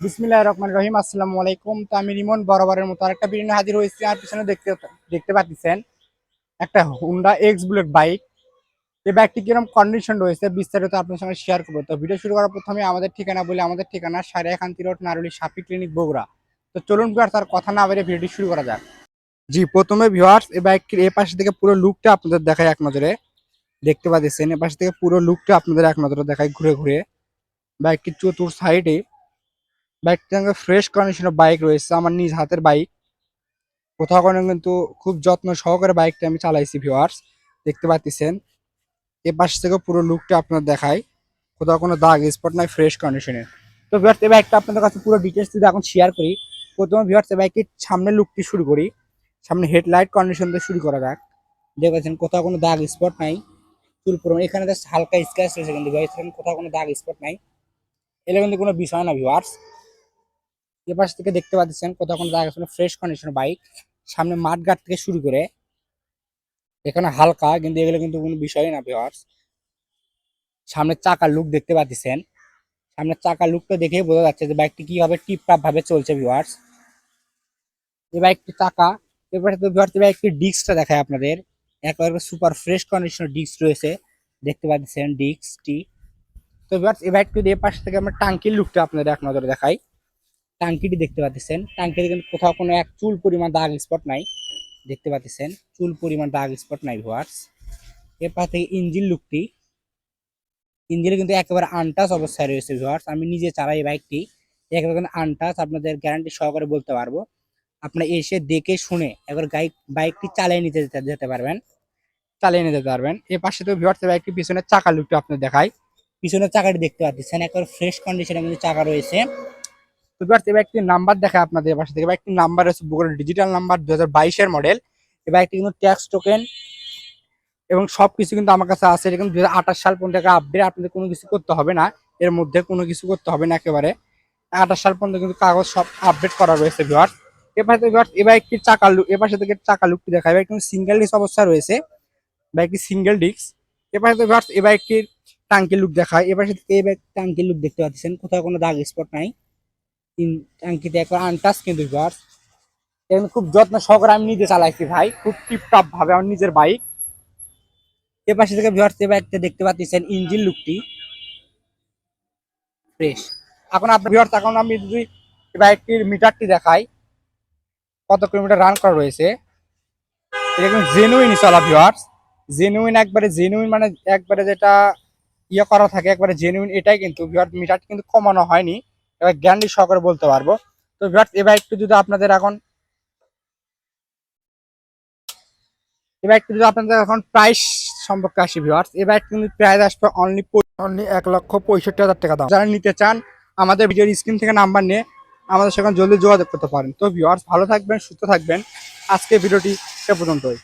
বিসমিল্লাহ রহমান রহিম, আসসালামু আলাইকুম। তো আমি রিমন বরাবরের মতো আরেকটা ভিডিও হাজির হয়েছি। আর পিছনে দেখতে দেখতে পাচ্ছেন একটা হুন্ডা এক্স বুলেট বাইক এই বাইকটি কীরকম কন্ডিশন রয়েছে বিস্তারিত আপনার সঙ্গে শেয়ার করব। তো ভিডিও শুরু করার প্রথমে আমাদের ঠিকানা বলে। আমাদের ঠিকানা সাড়ে একান্তি রোড, নারুলি সাপি ক্লিনিক বগুড়া। তো চলুন ভিউয়ার্স তার কথা না বেরিয়ে ভিডিওটি শুরু করা যাক। জি, প্রথমে ভিউয়ার্স এই বাইকটির এ পাশে থেকে পুরো লুকটা আপনাদের দেখায় এক নজরে। দেখতে পাচ্ছেন এ পাশে থেকে পুরো লুকটা আপনাদের এক নজরে দেখায় ঘুরে ঘুরে। বাইকটির চতুর সাইডে বাইকটার সঙ্গে ফ্রেশ কন্ডিশনের বাইক রয়েছে, আমার নিজ হাতের বাইক কোথাও কোনো কিন্তু খুব যত্ন সহকারে বাইকটা আমি চালাইছি ভিউয়ার্স দেখতে পাচ্ছেন এ পাশ থেকে পুরো লুকটা আপনার দেখায় কোথাও কোনো দাগ স্পট নাই ফ্রেশ কন্ডিশনের তো ভিউয়ার্স এই বাইকটা আপনাদের কাছে পুরো ডিটেলস যদি এখন শেয়ার করি, প্রথমে ভিউয়ার্স এই বাইকের সামনের লুকটি শুরু করি। সামনে হেডলাইট কন্ডিশন দিয়ে শুরু করা যাক। দেখেছেন কোথাও কোনো দাগ স্পট নাই। চুল পুরো এখানে হালকা স্ক্র্যাচ রয়েছে কিন্তু কোথাও কোনো দাগ স্পট নাই। এটা কিন্তু কোনো বিষয় না ভিউয়ার্স এ পাশ থেকে দেখতে পাচ্ছেন কোথাও কোনো জায়গা ছিল ফ্রেশ কন্ডিশন বাইক সামনে মাঠ গার্ড থেকে শুরু করে, এখানে হালকা, কিন্তু এগুলো কিন্তু কোনো বিষয়ই না ভিওয়ার্স সামনে চাকার লুক দেখতে পাচ্ছেন। সামনে চাকার লুকটা দেখেই বোঝা যাচ্ছে যে বাইকটি কীভাবে টিপটাপ ভাবে চলছে ভিওয়ার্স এই বাইকটি চাকা, এরপরে তো ভিওয়ার্স এই বাইকটির ডিস্কটা দেখায় আপনাদের। একেবারে সুপার ফ্রেশ কন্ডিশনের ডিস্ক রয়েছে, দেখতে পাচ্ছেন ডিস্কটি তো ভিওয়ার্স এই বাইকটি এ পাশ থেকে আমরা টাঙ্কির লুকটা আপনাদের এক নজরে দেখাই। টাঙ্কিটি দেখতে পাচ্ছেন। টাঙ্কিতে কিন্তু কোথাও কোনো এক চুল পরিমাণ দাগ স্পট নাই। দেখতে পাচ্ছেন, চুল পরিমাণ দাগ স্পট নাই ভিউয়ার্স এরপর থেকে ইঞ্জিন লুকটি। ইঞ্জিনে কিন্তু একেবারে আনটাচ অবস্থায় রয়েছে ভিউয়ার্স আমি নিজে চালাই বাইকটি। একেবারে কিন্তু আনটাচ আপনাদের গ্যারান্টি সহকারে বলতে পারব। আপনারা এসে দেখে শুনে একবার গাইক বাইকটি চালিয়ে নিতে যেতে- পারবেন। চালিয়ে নিতে পারবেন। এর পাশে তো ভিউয়ার্স বাইকটি পিছনের চাকা লুকটা আপনার দেখায় পিছনের চাকাটি দেখতে পাচ্ছেন, একবার ফ্রেশ কন্ডিশনের মধ্যে চাকা রয়েছে। তো ভিউয়ার্স এই নাম্বার দেখা আপনাদের পাশে থেকে। বাইকটির নাম্বার হচ্ছে বগুড়ার ডিজিটাল নাম্বার দু হাজার মডেল এই বাইকটি কিন্তু ট্যাক্স টোকেন এবং সব কিছু কিন্তু আমার কাছে আছে। কিন্তু দু হাজার আঠাশ সাল পর্যন্ত আপডেট আপনাদের কোনো কিছু করতে হবে না। এর মধ্যে কোনো কিছু করতে হবে না একেবারে। আঠাশ সাল পর্যন্ত কিন্তু কাগজ সব আপডেট করা রয়েছে এপাশে ভিউয়ার্স এই বাইকটির চাকা লুক এপাশে থেকে চাকা লুকটি দেখা বাইক কিন্তু সিঙ্গেল ডিস্ক অবস্থা রয়েছে। বাইকটি সিঙ্গেল ডিস্ক এপাশে তো ভিউয়ার্স এই বাইকটির টাঙ্কির লুক দেখায় এপাশে থেকে এই বাইক টাঙ্কির লুক দেখতে পাচ্ছেন। কোথাও কোনো দাগ স্পট নাই। তিন ট্যাঙ্কিতে একবার আনটাচ কিন্তু খুব যত্ন সহকারে আমি নিজে চালাইছি ভাই, খুব টিপটপ ভাবে আমার নিজের বাইক এ পাশে থেকে ভিউয়ার্স বাইকটা দেখতে পাচ্ছেন ইঞ্জিন লুকটি ফ্রেশ এখন আপনার ভিউয়ার্স এখন আমি যদি বাইকটির মিটারটি দেখাই, কত কিলোমিটার রান করা রয়েছে কিন্তু জেনুইন চলা ভিউয়ার্স জেনুইন একবারে জেনুইন মানে একবারে যেটা ইয়ে করা থাকে, একবারে জেনুইন এটাই কিন্তু ভিউয়ার্স মিটারটি কিন্তু কমানো হয়নি। এবার গ্যারান্টি সহকারে বলতে পারব। তো ভিউয়ার্স এই বাইকটি যদি আপনাদের এখন এই বাইকটি যদি আপনাদের এখন প্রাইস সম্পর্কে আসি ভিউয়ার্স এই বাইক কিন্তু প্রাইস আসবে অনলি অনলি এক লক্ষ পঁয়ষট্টি হাজার টাকা দাম। যারা নিতে চান, আমাদের ভিডিওর স্ক্রিন থেকে নাম্বার নিয়ে আমাদের সেখানে জলদি যোগাযোগ করতে পারেন। তো ভিউয়ার্স ভালো থাকবেন, সুস্থ থাকবেন। আজকে ভিডিওটি সে পর্যন্তই।